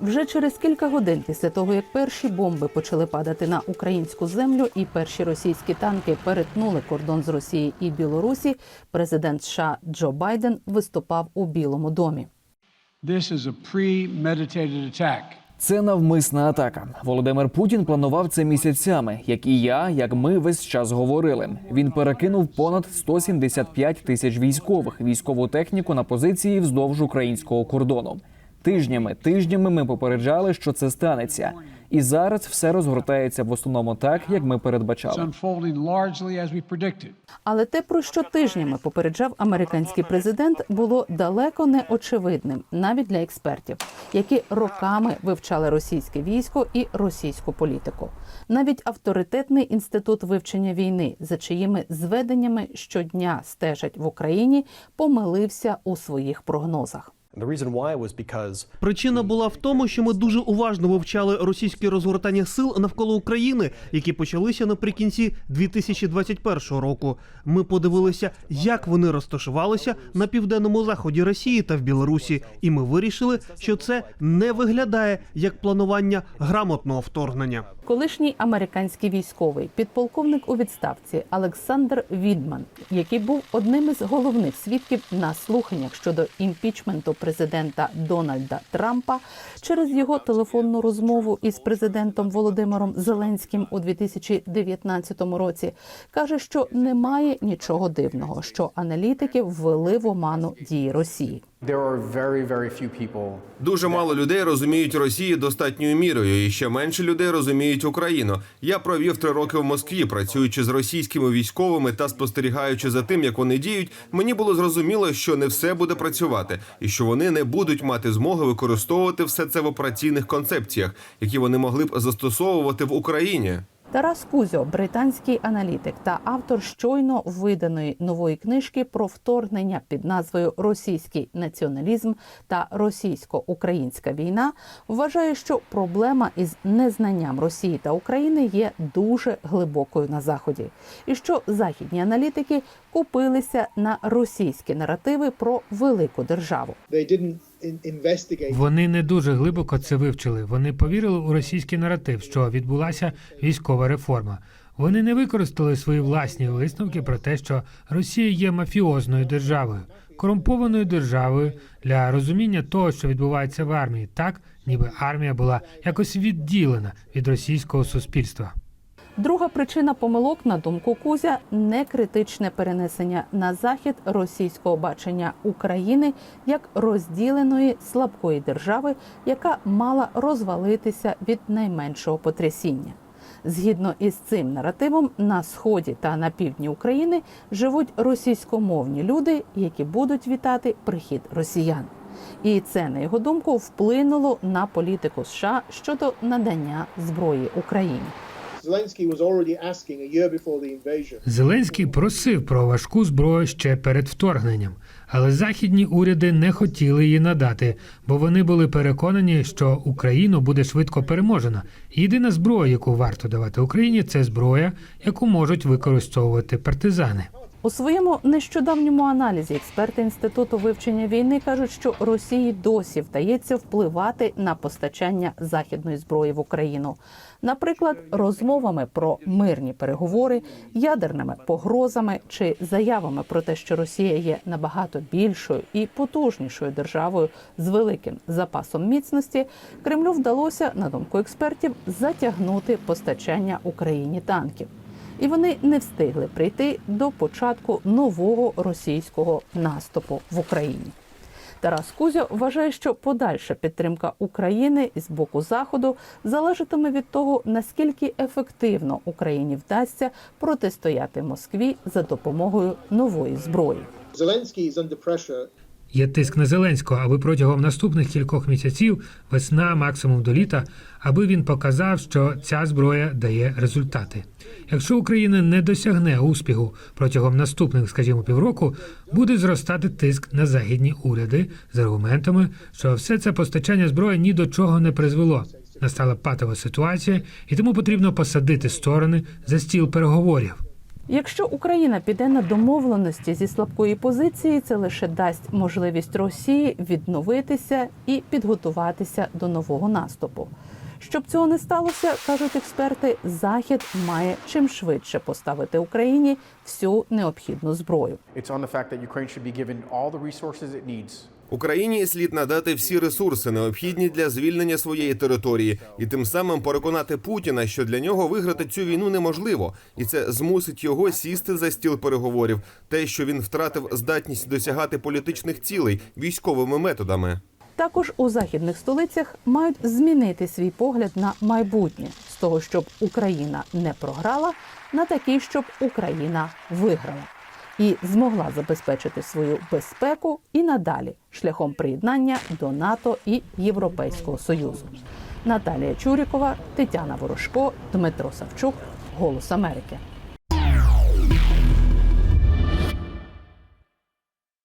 Вже через кілька годин після того, як перші бомби почали падати на українську землю, і перші російські танки перетнули кордон з Росії і Білорусі, президент США Джо Байден виступав у Білому домі. This is a premeditated attack. Це навмисна атака. Володимир Путін планував це місяцями, як і я, як ми весь час говорили. Він перекинув понад 175 тисяч військових, військову техніку на позиції вздовж українського кордону. Тижнями, тижнями ми попереджали, що це станеться, і зараз все розгортається в основному так, як ми передбачали. Але те, про що тижнями попереджав американський президент, було далеко не очевидним, навіть для експертів, які роками вивчали російське військо і російську політику. Навіть авторитетний інститут вивчення війни, за чиїми зведеннями щодня стежать в Україні, помилився у своїх прогнозах. The reason why was because Причина була в тому, що ми дуже уважно вивчали російські розгортання сил навколо України, які почалися наприкінці 2021 року. Ми подивилися, як вони розташувалися на південному заході Росії та в Білорусі, і ми вирішили, що це не виглядає як планування грамотного вторгнення. Колишній американський військовий підполковник у відставці Олександр Відман, який був одним із головних свідків на слуханнях щодо імпічменту президента Дональда Трампа через його телефонну розмову із президентом Володимиром Зеленським у 2019 році, каже, що немає нічого дивного, що аналітики ввели в оману дії Росії. Дуже мало людей розуміють Росію достатньою мірою, і ще менше людей розуміють Україну. Я провів три роки в Москві, працюючи з російськими військовими та спостерігаючи за тим, як вони діють. Мені було зрозуміло, що не все буде працювати, і що вони не будуть мати змоги використовувати все це в операційних концепціях, які вони могли б застосовувати в Україні. Тарас Кузьо, британський аналітик та автор щойно виданої нової книжки про вторгнення під назвою Російський націоналізм та російсько-українська війна, вважає, що проблема із незнанням Росії та України є дуже глибокою на заході, і що західні аналітики купилися на російські наративи про велику державу. they didn't Вони не дуже глибоко це вивчили. Вони повірили у російський наратив, що відбулася військова реформа. Вони не використали свої власні висновки про те, що Росія є мафіозною державою, корумпованою державою для розуміння того, що відбувається в армії, так ніби армія була якось відділена від російського суспільства. Друга причина помилок, на думку Кузя, некритичне перенесення на захід російського бачення України як розділеної слабкої держави, яка мала розвалитися від найменшого потрясіння. Згідно із цим наративом, на сході та на півдні України живуть російськомовні люди, які будуть вітати прихід росіян. І це, на його думку, вплинуло на політику США щодо надання зброї Україні. Зеленський просив про важку зброю ще перед вторгненням, але західні уряди не хотіли її надати, бо вони були переконані, що Україну буде швидко переможена. Єдина зброя, яку варто давати Україні, це зброя, яку можуть використовувати партизани. У своєму нещодавньому аналізі експерти інституту вивчення війни кажуть, що Росії досі вдається впливати на постачання західної зброї в Україну, наприклад, розмовами про мирні переговори, ядерними погрозами чи заявами про те, що Росія є набагато більшою і потужнішою державою з великим запасом міцності. Кремлю вдалося, на думку експертів, затягнути постачання Україні танків і вони не встигли прийти до початку нового російського наступу в Україні. Тарас Кузя вважає, що подальша підтримка України з боку заходу залежатиме від того, наскільки ефективно Україні вдасться протистояти Москві за допомогою нової зброї. Pressure Є тиск на Зеленського, аби протягом наступних кількох місяців, весна, максимум до літа, аби він показав, що ця зброя дає результати. Якщо Україна не досягне успіху протягом наступних, скажімо, півроку, буде зростати тиск на західні уряди з аргументами, що все це постачання зброї ні до чого не призвело. Настала патова ситуація, і тому потрібно посадити сторони за стіл переговорів. Якщо Україна піде на домовленості зі слабкої позиції, це лише дасть можливість Росії відновитися і підготуватися до нового наступу. Щоб цього не сталося, кажуть експерти, Захід має чим швидше поставити Україні всю необхідну зброю. It's on the fact that Україні слід надати всі ресурси, необхідні для звільнення своєї території, і тим самим переконати Путіна, що для нього виграти цю війну неможливо, і це змусить його сісти за стіл переговорів. Те, що він втратив здатність досягати політичних цілей військовими методами. Також у західних столицях мають змінити свій погляд на майбутнє з того, щоб Україна не програла, на такий, щоб Україна виграла і змогла забезпечити свою безпеку і надалі шляхом приєднання до НАТО і Європейського союзу. Наталія Чурікова, Тетяна Ворожко, Дмитро Савчук, Голос Америки.